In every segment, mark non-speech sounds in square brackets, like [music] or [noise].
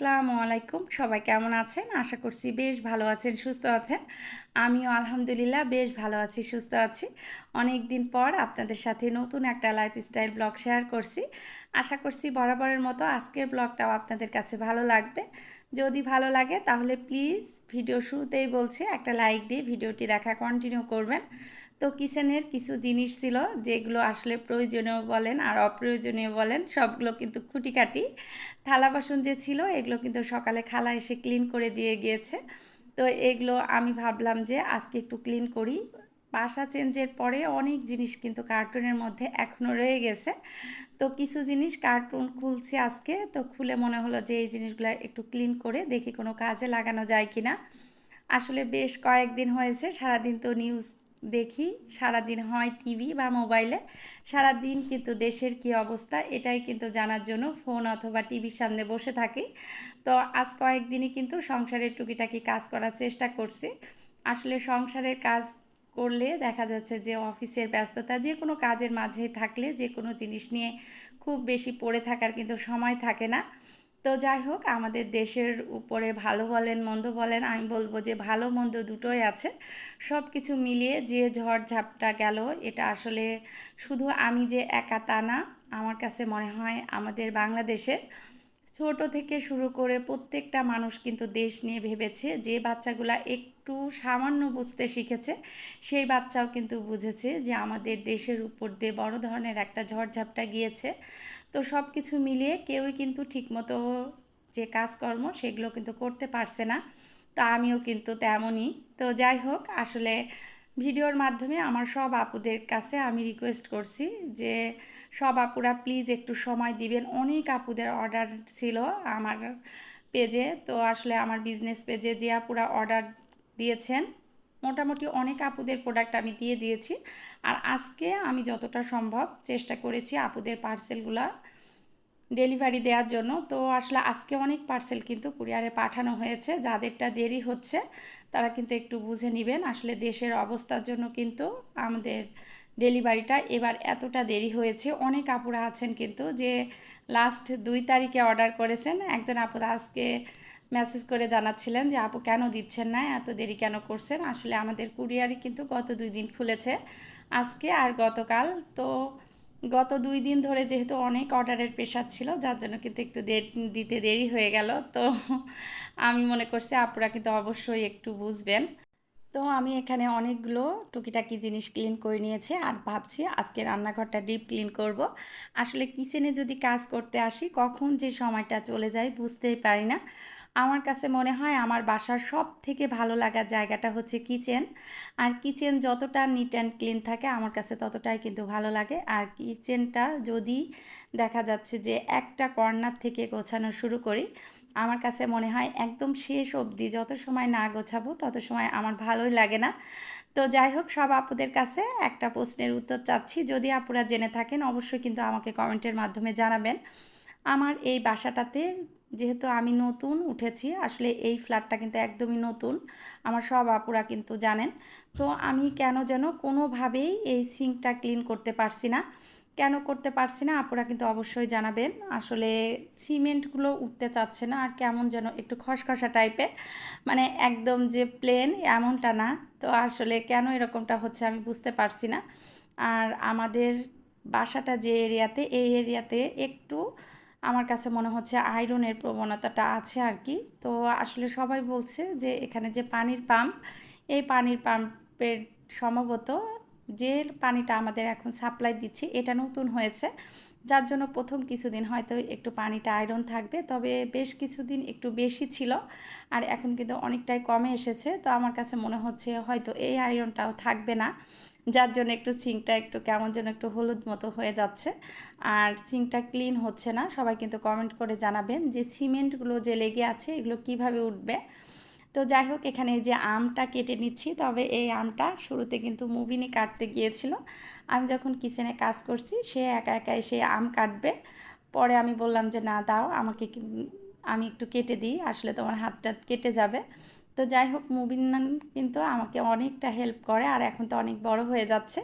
আসসালামু আলাইকুম। সবাই কেমন আছেন? আশা করছি বেশ ভালো আছেন, সুস্থ আছেন। আমিও আলহামদুলিল্লাহ বেশ ভালো আছি, সুস্থ আছি। অনেক দিন পর আপনাদের সাথে নতুন একটা লাইফস্টাইল ব্লগ শেয়ার করছি। আশা করছি বরাবরের মতো আজকের ব্লগটাও আপনাদের কাছে ভালো লাগবে। যদি ভালো লাগে তাহলে প্লিজ ভিডিও শুরুতেই বলছি একটা লাইক দিয়ে ভিডিওটি দেখা কন্টিনিউ করবেন। তো কিচেনের কিছু জিনিস ছিল যেগুলো আসলে প্রয়োজনীয় বলেন আর অপ্রয়োজনীয় বলেন সবগুলো কিন্তু খুঁটিকাটি। থালা বাসন যে ছিল এগুলো কিন্তু সকালে খালা এসে ক্লিন করে দিয়ে গিয়েছে। তো এগুলো আমি ভাবলাম যে আজকে একটু ক্লিন করি। বাসা চেঞ্জের পরে অনেক জিনিস কিন্তু কার্টুনের মধ্যে এখনও রয়ে গেছে। তো কিছু জিনিস কার্টুন খুলছি আজকে, তো খুলে মনে হলো যে এই জিনিসগুলো একটু ক্লিন করে দেখি কোনো কাজে লাগানো যায় কি না আসলে বেশ কয়েকদিন হয়েছে, সারাদিন তো নিউজ দেখি, সারাদিন হয় টিভি বা মোবাইলে। সারাদিন কিন্তু দেশের কি অবস্থা এটাই কিন্তু জানার জন্য ফোন অথবা টিভির সামনে বসে থাকি। তো আজ কয়েকদিনই কিন্তু সংসারের টুকিটাকি কাজ করার চেষ্টা করছি। আসলে সংসারের কাজ করলে দেখা যাচ্ছে যে অফিসের ব্যস্ততা যে কোনো কাজের মাঝে থাকলে যে কোনো জিনিস নিয়ে খুব বেশি পড়ে থাকার কিন্তু সময় থাকে না। তো যাই হোক, আমাদের দেশের উপরে ভালো বলেন, মন্দ বলেন, আমি বলব যে ভালো মন্দ দুটোই আছে। সব কিছু মিলিয়ে যে ঝড় ঝাপটা গেল, এটা আসলে শুধু আমি যে একা তা না, আমার কাছে মনে হয় আমাদের বাংলাদেশের ছোট থেকে শুরু করে প্রত্যেকটা মানুষ কিন্তু দেশ নিয়ে ভেবেছে যে বাচ্চাগুলা একটু সামান্য বুঝতে শিখেছে। সেই বাচ্চাও কিন্তু বুঝেছে যে আমাদের দেশের উপর দিয়ে বড় ধরনের একটা ঝড়ঝাপটা গিয়েছে। তো সব কিছু মিলিয়ে কেউই কিন্তু ঠিকমতো যে কাজকর্ম সেগুলো কিন্তু করতে পারছে না। তো আমিও কিন্তু তেমনই। তো যাই হোক, আসলে ভিডিওর মাধ্যমে আমার সব আপুদের কাছে আমি রিকোয়েস্ট করছি যে সব আপুরা প্লিজ একটু সময় দিবেন। অনেক আপুদের অর্ডার ছিল আমার পেজে তো আসলে আমার বিজনেস পেজে যে আপুরা অর্ডার দিয়েছেন। মোটামুটি অনেক আপুদের প্রোডাক্ট আমি দিয়ে দিয়েছি। আর আজকে আমি যতটা সম্ভব চেষ্টা করেছি আপুদের পার্সেলগুলো ডেলিভারি দেওয়ার জন্য। তো আসলে আজকে অনেক পার্সেল কিন্তু কুরিয়ারে পাঠানো হয়েছে। যাদেরটা দেরি হচ্ছে, তারা কিন্তু একটু বুঝে নেবেন। আসলে দেশের অবস্থার জন্য কিন্তু আমাদের ডেলিভারিটা এবার এতটা দেরি হয়েছে। অনেক আপুরা আছেন কিন্তু যে লাস্ট দুই তারিখে অর্ডার করেছেন। একজন আপুরা আজকে মেসেজ করে জানাচ্ছিলেন যে, আপু কেন দিচ্ছেন না? এত দেরি কেন করছেন? আসলে আমাদের কুরিয়ারই কিন্তু গত দুই দিন খুলেছে আজকে আর গতকাল। তো গত দুই দিন ধরে যেহেতু অনেক অর্ডারের প্রেশার ছিল, যার জন্য কিন্তু একটু দিতে দেরি হয়ে গেল। তো আমি মনে করছি আপুরা কিন্তু অবশ্যই একটু বুঝবেন। তো আমি এখানে অনেকগুলো টুকিটাকি জিনিস ক্লিন করে নিয়েছি আর ভাবছি আজকে রান্নাঘরটা ডিপ ক্লিন করব। আসলে কিচেনে যদি কাজ করতে আসি, কখন যে সময়টা চলে যায় বুঝতেই পারি না। আমার কাছে মনে হয় আমার বাসার সব থেকে ভালো লাগার জায়গাটা হচ্ছে কিচেন। আর কিচেন যতটা নিট অ্যান্ড ক্লিন থাকে আমার কাছে ততটাই কিন্তু ভালো লাগে। আর কিচেনটা যদি দেখা যাচ্ছে যে একটা কর্নার থেকে গোছানো শুরু করি, আমার কাছে মনে হয় একদম শেষ অবধি যত সময় না গোছাবো তত সময় আমার ভালোই লাগে না। তো যাই হোক, সব আপুদের কাছে একটা প্রশ্নের উত্তর চাচ্ছি। যদি আপুরা জেনে থাকেন, অবশ্যই কিন্তু আমাকে কমেন্টের মাধ্যমে জানাবেন। আমার এই বাসাটাতে যেহেতু আমি নতুন উঠেছি, আসলে এই ফ্ল্যাটটা কিন্তু একদমই নতুন, আমার সব আপুরা কিন্তু জানেন। তো আমি কেন যেন কোনোভাবেই এই সিঙ্কটা ক্লিন করতে পারছি না। কেন করতে পারছি না আপুরা কিন্তু অবশ্যই জানাবেন। আসলে সিমেন্টগুলো উঠতে চাচ্ছে না আর কেমন যেন একটু খসখসা টাইপের মানে একদম যে প্লেন এমনটা না। তো আসলে কেন এরকমটা হচ্ছে আমি বুঝতে পারছি না। আর আমাদের বাসাটা যে এরিয়াতে, এই এরিয়াতে একটু আমার কাছে মনে হচ্ছে আয়রনের প্রবণতাটা আছে আর কি। তো আসলে সবাই বলছে যে এখানে যে পানির পাম্প, এই পানির পাম্পের সম্ভবত যে পানিটা আমাদের এখন সাপ্লাই দিচ্ছে, এটা নতুন হয়েছে। যার জন্য প্রথম কিছুদিন হয়তো একটু পানিটা আয়রন থাকবে, তবে বেশ কিছুদিন একটু বেশি ছিল আর এখন কিন্তু অনেকটাই কমে এসেছে। তো আমার কাছে মনে হচ্ছে হয়তো এই আয়রনটাও থাকবে না, যার জন্য একটু সিঙ্কটা একটু কেমন যেন একটু হলুদ মতো হয়ে যাচ্ছে। আর সিঙ্কটা ক্লিন হচ্ছে না, সবাই কিন্তু কমেন্ট করে জানাবেন যে সিমেন্টগুলো যে লেগে আছে, এগুলো কীভাবে উঠবে? তো যাই হোক, এখানে যে আমটা কেটে নিচ্ছি, তবে এই আমটা শুরুতে কিন্তু মুবিনি কাটতে গিয়েছিল। আমি যখন কিচেনে কাজ করছি, সে একা একা এসে আম কাটবে। পরে আমি বললাম যে, না, দাও, আমাকে আমি একটু কেটে দিই, আসলে তোমার হাতটা কেটে যাবে। তো যাই হোক মুবিনান কিন্তু আমাকে অনেকটা হেল্প করে, আর এখন তো অনেক বড় হয়ে যাচ্ছে।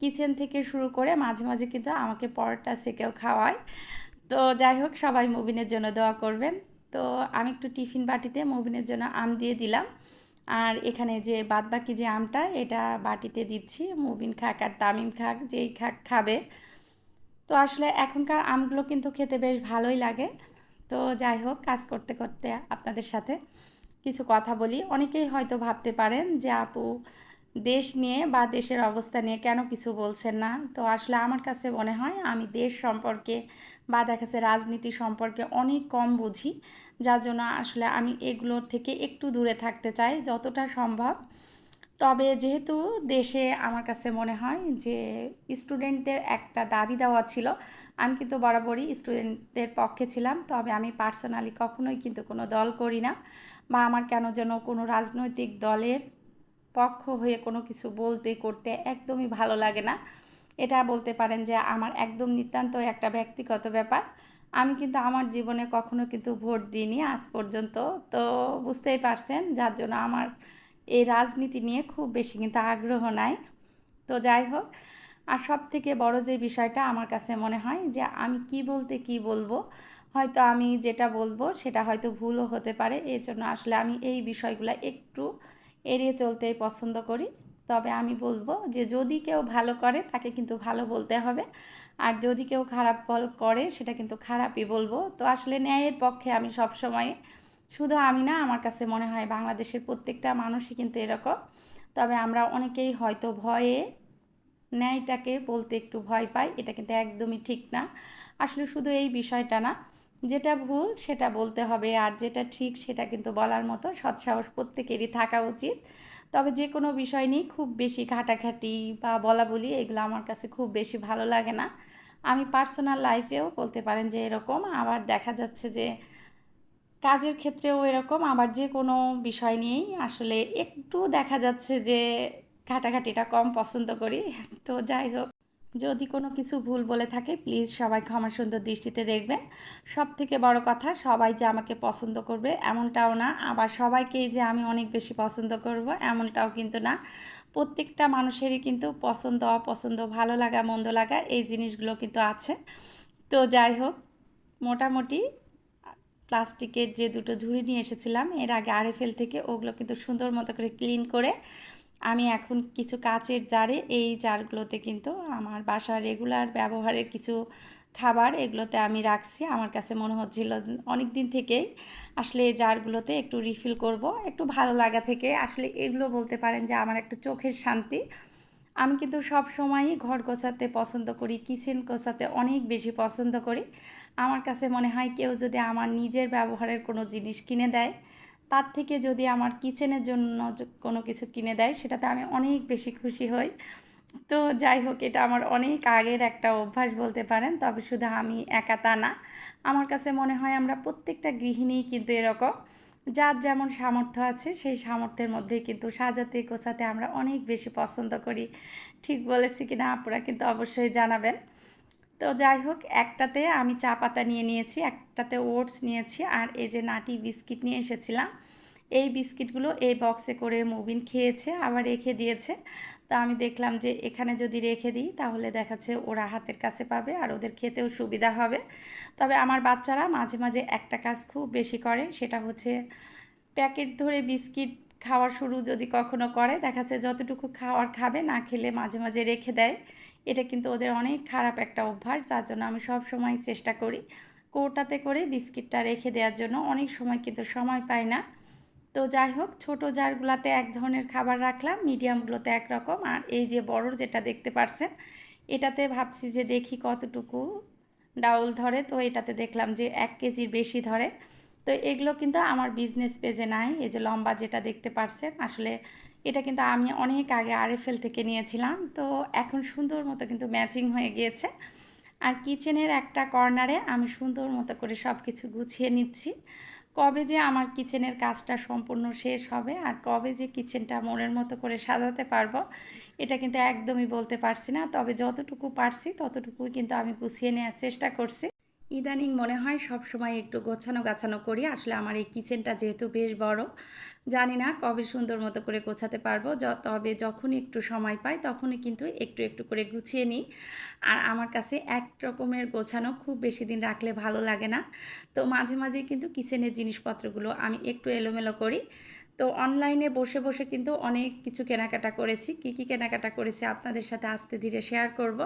কিচেন থেকে শুরু করে মাঝে মাঝে কিন্তু আমাকে পরোটা সেকেও খাওয়ায়। তো যাই হোক, সবাই মুবিনের জন্য দোয়া করবেন। তো আমি একটু টিফিন বাটিতে মুবিনের জন্য আম দিয়ে দিলাম। আর এখানে যে বাদবাকি যে আমটা, এটা বাটিতে দিচ্ছি। মুবিন খাক আর তামিম খাক, যেই খাক খাবে। তো আসলে এখনকার আমগুলো কিন্তু খেতে বেশ ভালোই লাগে। তো যাই হোক, কাজ করতে করতে আপনাদের সাথে কিছু কথা বলি। অনেকেই হয়তো ভাবতে পারেন যে আপু দেশ নিয়ে বা দেশের অবস্থা নিয়ে কেন কিছু বলছেন না? তো আসলে আমার কাছে মনে হয় আমি দেশ সম্পর্কে বা দেখা যাচ্ছে রাজনীতি সম্পর্কে অনেক কম বুঝি। যার জন্য আসলে আমি এগুলোর থেকে একটু দূরে থাকতে চাই যতটা সম্ভব। তবে যেহেতু দেশে আমার কাছে মনে হয় যে স্টুডেন্টদের একটা দাবি দেওয়া ছিল, আমি কিন্তু বরাবরই স্টুডেন্টদের পক্ষে ছিলাম। তবে আমি পার্সোনালি কখনোই কিন্তু কোনো দল করি না বা আমার কেন যেন কোনো রাজনৈতিক দলের পক্ষ হয়ে কোনো কিছু বলতে, করতে একদমই ভালো লাগে না। এটা বলতে পারেন যে আমার একদম নিতান্ত একটা ব্যক্তিগত ব্যাপার। আমি কিন্তু আমার জীবনে কখনো কিন্তু ভোট দিইনি আজ পর্যন্ত। তো বুঝতেই পারছেন, যার জন্য আমার এই রাজনীতি নিয়ে খুব বেশি কিন্তু আগ্রহ নাই। তো যাই হোক, আর সব থেকে বড় যে বিষয়টা আমার কাছে মনে হয় যে আমি কি বলতে কি বলব, হয়তো আমি যেটা বলব সেটা হয়তো ভুলও হতে পারে। এই জন্য আসলে আমি এই বিষয়গুলো একটু এড়িয়ে চলতেই পছন্দ করি। তবে আমি বলব যে যদি কেউ ভালো করে, তাকে কিন্তু ভালো বলতে হবে। আর যদি কেউ খারাপ বল করে, সেটা কিন্তু খারাপই বলব। তো আসলে ন্যায়ের পক্ষে আমি সব সময় শুধু আমি না, আমার কাছে মনে হয় বাংলাদেশের প্রত্যেকটা মানুষই কিন্তু এরকম। তবে আমরা অনেকেই হয়তো ভয়ে ন্যায়টাকে বলতে একটু ভয় পাই, এটা কিন্তু একদমই ঠিক না। আসলে শুধু এই বিষয়টা না যেটা ভুল সেটা বলতে হবে আর যেটা ঠিক সেটা কিন্তু বলার মতো সৎসাহস প্রত্যেকেরই থাকা উচিত। তবে যে কোনো বিষয় নিয়ে খুব বেশি ঘাটাঘাটি বা বলা বলি এগুলো আমার কাছে খুব বেশি ভালো লাগে না। আমি পার্সোনাল লাইফেও বলতে পারেন যে এরকম, আবার দেখা যাচ্ছে যে কাজের ক্ষেত্রেও এরকম, আবার যে কোনো বিষয় নিয়েই আসলে একটু দেখা যাচ্ছে যে ঘাটাঘাটিটা কম পছন্দ করি। তো যাই হোক। যদি কোনো কিছু ভুল বলে থাকে প্লিজ সবাই ক্ষমা সুন্দর দৃষ্টিতে দেখবেন। সব থেকে বড় কথা, সবাই যে আমাকে পছন্দ করবে এমনটাও না। আবার সবাইকেই যে আমি অনেক বেশি পছন্দ করব এমনটাও কিন্তু না। প্রত্যেকটা মানুষেরই কিন্তু পছন্দ, অপছন্দ, ভালো লাগা, মন্দ লাগা এই জিনিসগুলো কিন্তু আছে। তো যাই হোক, মোটামুটি প্লাস্টিকের যে দুটো ঝুড়ি নিয়ে এসেছিলাম, এর আগে আরএফএল থেকে ওগুলো কিন্তু সুন্দর মতো করে ক্লিন করে আমি এখন কিছু কাচের জারে এই জারগুলোতে কিন্তু আমার বাসার রেগুলার ব্যবহারের কিছু খাবার এগুলোতে আমি রাখছি। আমার কাছে মনে হচ্ছিল অনেক দিন থেকেই আসলে এই জারগুলোতে একটু রিফিল করব, একটু ভালো লাগা থেকে। আসলে এগুলো বলতে পারেন যে আমার একটা চোখের শান্তি। আমি কিন্তু সব সময়ই ঘর গোছাতে পছন্দ করি কিচেন গোছাতে অনেক বেশি পছন্দ করি। আমার কাছে মনে হয় কেউ যদি আমার নিজের ব্যবহারের কোনো জিনিস কিনে দেয় তার থেকে যদি আমার কিচেনের জন্য কোনো কিছু কিনে দেয়, সেটাতে আমি অনেক বেশি খুশি হই। তো যাই হোক, এটা আমার অনেক আগের একটা অভ্যাস বলতে পারেন, তবে শুধু আমি একা তা না। আমার কাছে মনে হয় আমরা প্রত্যেকটা গৃহিণী কিন্তু এরকম। যার যেমন সামর্থ্য আছে, সেই সামর্থ্যের মধ্যে কিন্তু সাজাতে গোছাতে আমরা অনেক বেশি পছন্দ করি। ঠিক বলেছি কি না আপনারা কিন্তু অবশ্যই জানাবেন। তো যাই হোক, একটাতে আমি চা পাতা নিয়ে নিয়েছি, একটাতে ওটস নিয়েছি আর এই যে নাটি বিস্কিট নিয়ে এসেছিলাম। এই বিস্কিটগুলো এই বক্সে করে মুবিন খেয়েছে, আবার রেখে দিয়েছে। তো আমি দেখলাম যে এখানে যদি রেখে দিই, তাহলে দেখাচ্ছে ওরা হাতের কাছে পাবে আর ওদের খেতেও সুবিধা হবে। তবে আমার বাচ্চারা মাঝে মাঝে একটা কাজ খুব বেশি করে, সেটা হচ্ছে প্যাকেট ধরে বিস্কিট খাওয়ার শুরু যদি কখনো করে, দেখাচ্ছে যতটুকু খাওয়ার খাবে না খেলে মাঝে মাঝে রেখে দেয়। এটা কিন্তু ওদের অনেক খারাপ একটা অভ্যাস, যার জন্য আমি সব সময় চেষ্টা করি কৌটাতে করে বিস্কিটটা রেখে দেওয়ার জন্য। অনেক সময় কিন্তু সময় পাই না। তো যাই হোক, ছোটো জারগুলোতে এক ধরনের খাবার রাখলাম, মিডিয়ামগুলোতে একরকম। আর এই যে বড় যেটা দেখতে পারছেন, এটাতে ভাবছি যে দেখি কতটুকু ডাউল ধরে। তো এটাতে দেখলাম যে এক কেজির বেশি ধরে। তো এগুলো কিন্তু আমার বিজনেস পেজে নাই, এই যে লম্বা যেটা দেখতে পারছেন। আসলে এটা কিন্তু আমি অনেক আগে আরএফএল থেকে নিয়েছিলাম। তো এখন সুন্দর মতো কিন্তু ম্যাচিং হয়ে গিয়েছে। আর কিচেনের একটা কর্নারে আমি সুন্দর মতো করে সব কিছু গুছিয়ে নিচ্ছি। কবে যে আমার কিচেনের কাজটা সম্পূর্ণ শেষ হবে আর কবে যে কিচেনটা মনের মতো করে সাজাতে পারব, এটা কিন্তু একদমই বলতে পারছি না। তবে যতটুকু পারছি, ততটুকুই কিন্তু আমি গুছিয়ে নেওয়ার চেষ্টা করছি। ইদানিং মনে হয় সব সময় একটু গোছানো গাছানো করি। আসলে আমার এই কিচেনটা যেহেতু বেশ বড়, জানি না কবে সুন্দর মতো করে গোছাতে পারব। তবে যখনই একটু সময় পাই তখনই কিন্তু একটু একটু করে গুছিয়ে নিই। আর আমার কাছে এক রকমের গোছানো খুব বেশি দিন রাখলে ভালো লাগে না। তো মাঝে মাঝে কিন্তু কিচেনের জিনিসপত্রগুলো আমি একটু এলোমেলো করি। তো অনলাইনে বসে বসে কিন্তু অনেক কিছু কেনাকাটা করেছি। কী কী কেনাকাটা করেছি আপনাদের সাথে আস্তে ধীরে শেয়ার করব।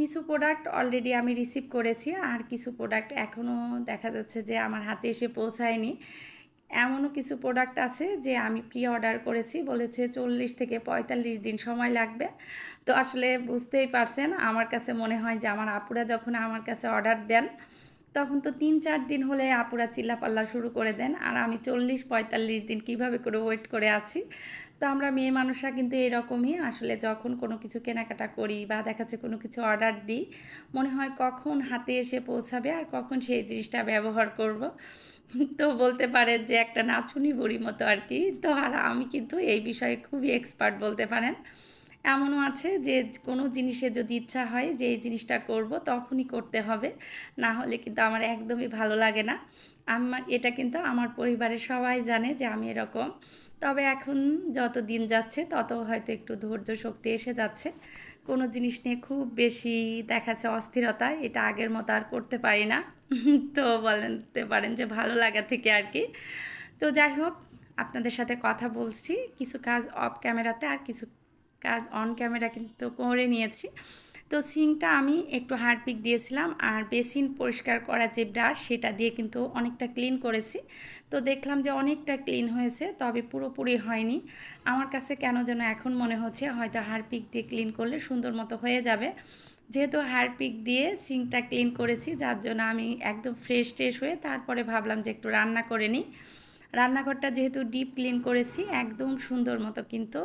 কিছু প্রোডাক্ট অলরেডি আমি রিসিভ করেছি, আর কিছু প্রোডাক্ট এখনও দেখা যাচ্ছে যে আমার হাতে এসে পৌঁছায়নি। এমনও কিছু প্রোডাক্ট আছে যে আমি প্রি অর্ডার করেছি, বলেছে চল্লিশ থেকে পঁয়তাল্লিশ দিন সময় লাগবে। তো আসলে বুঝতেই পারছেন, আমার কাছে মনে হয় যে আমার আপুরা যখন আমার কাছে অর্ডার দেন তখন তো তিন চার দিন হলে আপুরা চিল্লাপাল্লা শুরু করে দেন। আর আমি চল্লিশ, পঁয়তাল্লিশ দিন কীভাবে করে ওয়েট করে আছি? তো আমরা মেয়ে মানুষরা কিন্তু এরকমই। আসলে যখন কোনো কিছু কেনাকাটা করি বা দেখাচ্ছে কোনো কিছু অর্ডার দিই, মনে হয় কখন হাতে এসে পৌঁছাবে আর কখন সেই জিনিসটা ব্যবহার করব। তো বলতে পারে যে একটা নাচুনি বুড়ি মতো আর কি। তো আর আমি কিন্তু এই বিষয়ে খুবই এক্সপার্ট বলতে পারেন। এমনও আছে যে কোনো জিনিসে যদি ইচ্ছা হয় যে এই জিনিসটা করব, তখনই করতে হবে। না হলে কিন্তু আমার একদমই ভালো লাগে না। আমার, এটা কিন্তু আমার পরিবারের সবাই জানে যে আমি এরকম। তবে এখন যত দিন যাচ্ছে, তত হয়তো একটু ধৈর্য শক্তি এসে যাচ্ছে। কোনো জিনিস নিয়ে খুব বেশি দেখাচ্ছে অস্থিরতা, এটা আগের মতো আর করতে পারি না। [laughs] তো বলতে পারেন যে ভালো লাগা থেকে আর কি। তো যাই হোক, আপনাদের সাথে কথা বলছি। কিছু কাজ অফ ক্যামেরাতে আর কিছু কাজ অন ক্যামেরা কিন্তু করে নিয়েছি। তো সিংটা আমি একটু হারপিক দিয়েছিলাম আর বেসিন পরিষ্কার করা যে ব্রাশ সেটা দিয়ে কিন্তু অনেকটা ক্লিন করেছি। তো দেখলাম যে অনেকটা ক্লিন হয়েছে, তবে পুরোপুরি হয়নি। আমার কাছে কেন যেন এখন মনে হচ্ছে হয়তো হারপিক দিয়ে ক্লিন করলে সুন্দর মতো হয়ে যাবে। যেহেতু হারপিক দিয়ে সিঙ্কটা ক্লিন করেছি, যার জন্য আমি একদম ফ্রেশ ট্রেশ হয়ে তারপরে ভাবলাম যে একটু রান্না করে নিই। রান্নাঘরটা যেহেতু ডিপ ক্লিন করেছি, একদম সুন্দর মতো কিন্তু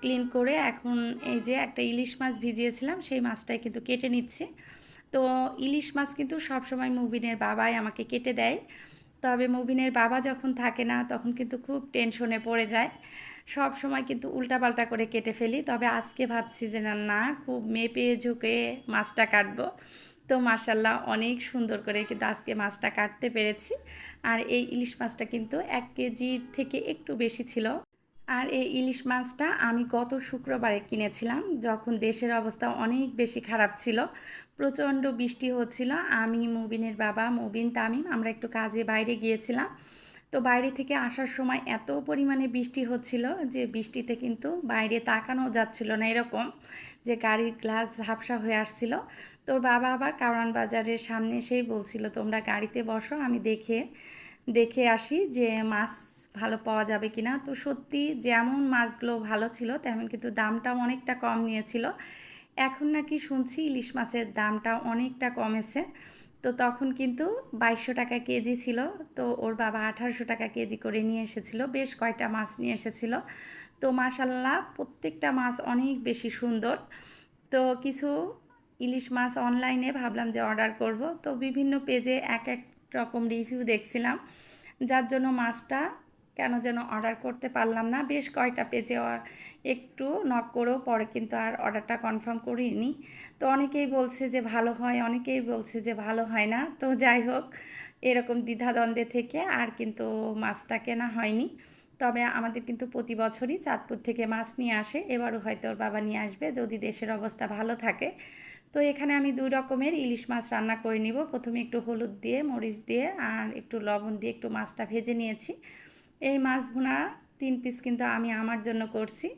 ক্লিন করে এখন এই যে একটা ইলিশ মাছ ভিজিয়েছিলাম, সেই মাছটাই কিন্তু কেটে নিচ্ছে। তো ইলিশ মাছ কিন্তু সবসময় মুবিনের বাবাই আমাকে কেটে দেয়। তবে মুবিনের বাবা যখন থাকে না, তখন কিন্তু খুব টেনশনে পড়ে যায়। সব সময় কিন্তু উল্টাপাল্টা করে কেটে ফেলি। তবে আজকে ভাবছি যে না না, খুব মেপে ঝুঁকে মাছটা কাটবো। তো মার্শাল্লাহ অনেক সুন্দর করে কিন্তু আজকে মাছটা কাটতে পেরেছি। আর এই ইলিশ মাছটা কিন্তু এক কেজির থেকে একটু বেশি ছিল। আর এই ইলিশ মাছটা আমি গত শুক্রবারে কিনেছিলাম, যখন দেশের অবস্থা অনেক বেশি খারাপ ছিল। প্রচণ্ড বৃষ্টি হচ্ছিল। আমি, মুবিনের বাবা, মুবিন, তামিম, আমরা একটু কাজে বাইরে গিয়েছিলাম। তো বাইরে থেকে আসার সময় এত পরিমাণে বৃষ্টি হচ্ছিল যে বৃষ্টিতে কিন্তু বাইরে তাকানো যাচ্ছিল না এরকম যে গাড়ির গ্লাস ঝাপসা হয়ে আসছিল। তোর বাবা আবার কারণ বাজারের সামনে এসেই বলছিল, তোমরা গাড়িতে বসো, আমি দেখে দেখে আসি যে মাছ ভালো পাওয়া যাবে কি না তো সত্যি যেমন মাছগুলো ভালো ছিল, তেমন কিন্তু দামটাও অনেকটা কম নিয়েছিল। এখন নাকি শুনছি ইলিশ মাছের দামটা অনেকটা কমেছে। তো তখন কিন্তু বাইশশো টাকা কেজি ছিল। তো ওর বাবা আঠারোশো টাকা কেজি করে নিয়ে এসেছিল। বেশ কয়টা মাছ নিয়ে এসেছিল। তো মাসাল্লাহ প্রত্যেকটা মাছ অনেক বেশি সুন্দর। তো কিছু ইলিশ মাছ অনলাইনে ভাবলাম যে অর্ডার করব। তো বিভিন্ন পেজে এক এক রকম রিভিউ দেখছিলাম। যার জন্য মাছটা কেন যেন অর্ডার করতে পারলাম না। বেশ কয়টা পেজে একটু নক করেও পরে কিন্তু আর অর্ডারটা কনফার্ম করিনি। তো অনেকেই বলছে যে ভালো হয়, অনেকেই বলছে যে ভালো হয় না। তো যাই হোক, এরকম দ্বিধাদ্বন্দ্বে থেকে আর কিন্তু মাছটা কেনা হয়নি। তবে আমাদের কিন্তু প্রতি বছরই চাঁদপুর থেকে মাছ নিয়ে আসে। এবারও হয়তো ওর বাবা নিয়ে আসবে যদি দেশের অবস্থা ভালো থাকে। তো এখানে আমি দুই রকমের ইলিশ মাছ রান্না করে নিব। প্রথমে একটু হলুদ দিয়ে, মরিচ দিয়ে আর একটু লবণ দিয়ে একটু মাছটা ভেজে নিয়েছি। এই মাছ ভুনা তিন পিস কিন্তু আমি আমার জন্য করছি।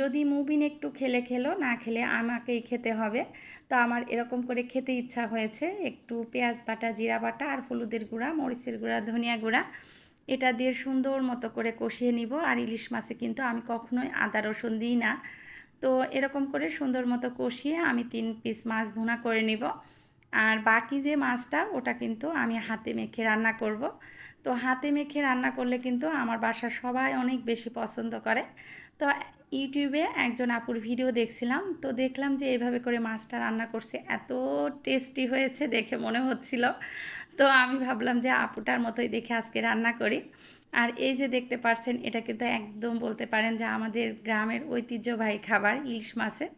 যদি মুবিন একটু খেলে খেলো, না খেলে আমাকেই খেতে হবে। তো আমার এরকম করে খেতে ইচ্ছা হয়েছে। একটু পেঁয়াজ বাটা, জিরা বাটা আর হলুদের গুঁড়া, মরিচের গুঁড়া, ধনিয়া গুঁড়া, এটা দিয়ে সুন্দর মতো করে কষিয়ে নিব। আর ইলিশ মাছে কিন্তু আমি কখনোই আদা, রসুন দিই না। তো এরকম করে সুন্দর মতো কষিয়ে আমি তিন পিস মাছ ভুনা করে নিব। আর বাকি যে মাছটা, ওটা কিন্তু আমি হাতে মেখে রান্না করব। তো হাতে মেখে রান্না করলে কিন্তু আমার বাসার সবাই অনেক বেশি পছন্দ করে। তো ইউটিউবে একজন আপুর ভিডিও দেখছিলাম, তো দেখলাম যে এইভাবে করে মাছটা রান্না করছে, এত টেস্টি হয়েছে দেখে মনে হচ্ছিল। তো আমি ভাবলাম যে আপুটার মতোই দেখে আজকে রান্না করি। আর এই যে দেখতে পারছেন, এটা কিন্তু একদম বলতে পারেন যে আমাদের গ্রামের ঐতিহ্যবাহী খাবার ইলিশ মাছের।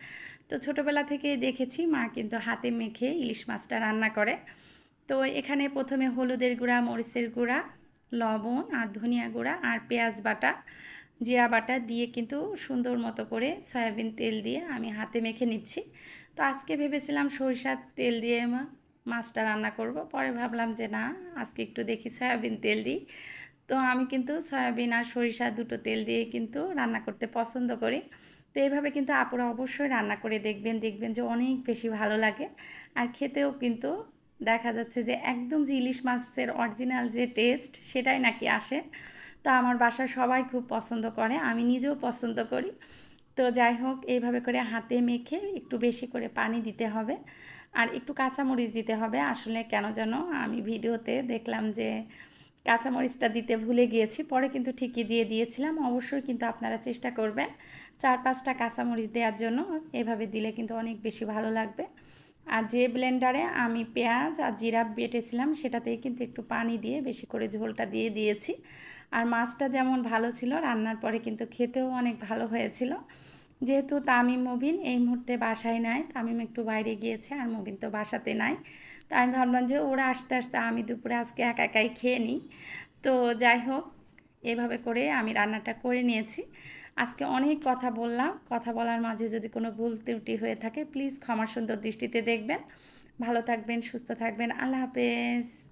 তো ছোটোবেলা থেকে দেখেছি, মা কিন্তু হাতে মেখে ইলিশ মাছটা রান্না করে। তো এখানে প্রথমে হলুদের গুঁড়া, মরিচের গুঁড়া, লবণ আর ধনিয়া গুঁড়া আর পেঁয়াজ বাটা, জিরা বাটা দিয়ে কিন্তু সুন্দর মতো করে সয়াবিন তেল দিয়ে আমি হাতে মেখে নিচ্ছি। তো আজকে ভেবেছিলাম সরিষার তেল দিয়ে মাছটা রান্না করব, পরে ভাবলাম যে না, আজকে একটু দেখি সয়াবিন তেল দিই। তো আমি কিন্তু সয়াবিন আর সরিষা দুটো তেল দিয়ে কিন্তু রান্না করতে পছন্দ করি। তো এইভাবে কিন্তু আপুরা অবশ্যই রান্না করে দেখবেন দেখবেন যে অনেক বেশি ভালো লাগে। আর খেতেও কিন্তু দেখা যাচ্ছে যে একদম যে ইলিশ মাছের অরিজিনাল যে টেস্ট সেটাই নাকি আসে। তো আমার বাসার সবাই খুব পছন্দ করে, আমি নিজেও পছন্দ করি। তো যাই হোক এইভাবে করে হাতে মেখে একটু বেশি করে পানি দিতে হবে। আর একটু কাঁচামরিচ দিতে হবে। আসলে কেন যেন আমি ভিডিওতে দেখলাম যে কাঁচামরিচটা দিতে ভুলে গিয়েছি, পরে কিন্তু ঠিকই দিয়ে দিয়েছিলাম। অবশ্যই কিন্তু আপনারা চেষ্টা করবেন। চার পাঁচটা কাঁচামরিচ দেওয়ার জন্য এভাবে দিলে কিন্তু অনেক বেশি ভালো লাগবে। আর যে ব্লেন্ডারে আমি পেঁয়াজ আর জিরা বেটেছিলাম সেটাতেই কিন্তু একটু পানি দিয়ে বেশি করে ঝোলটা দিয়ে দিয়েছি। আর মাছটা যেমন ভালো ছিল, রান্নার পরে কিন্তু খেতেও অনেক ভালো হয়েছিল। যেহেতু তামিম মুবিন এই মুহূর্তে বাসায় নাই, তামিম একটু বাইরে গিয়েছে আর মুবিন তো বাসাতে নাই। তো আমি ভাবলাম যে ওরা আস্তে আস্তে আমি দুপুরে আজকে একা একাই খেয়ে নিই। তো যাই হোক, এভাবে করে আমি রান্নাটা করে নিয়েছি। আজকে অনেক কথা বললাম। কথা বলার মাঝে যদি কোনো ভুল ত্রুটি হয়ে থাকে প্লিজ ক্ষমার সুন্দর দৃষ্টিতে দেখবেন। ভালো থাকবেন, সুস্থ থাকবেন। আল্লাহ হাফেজ।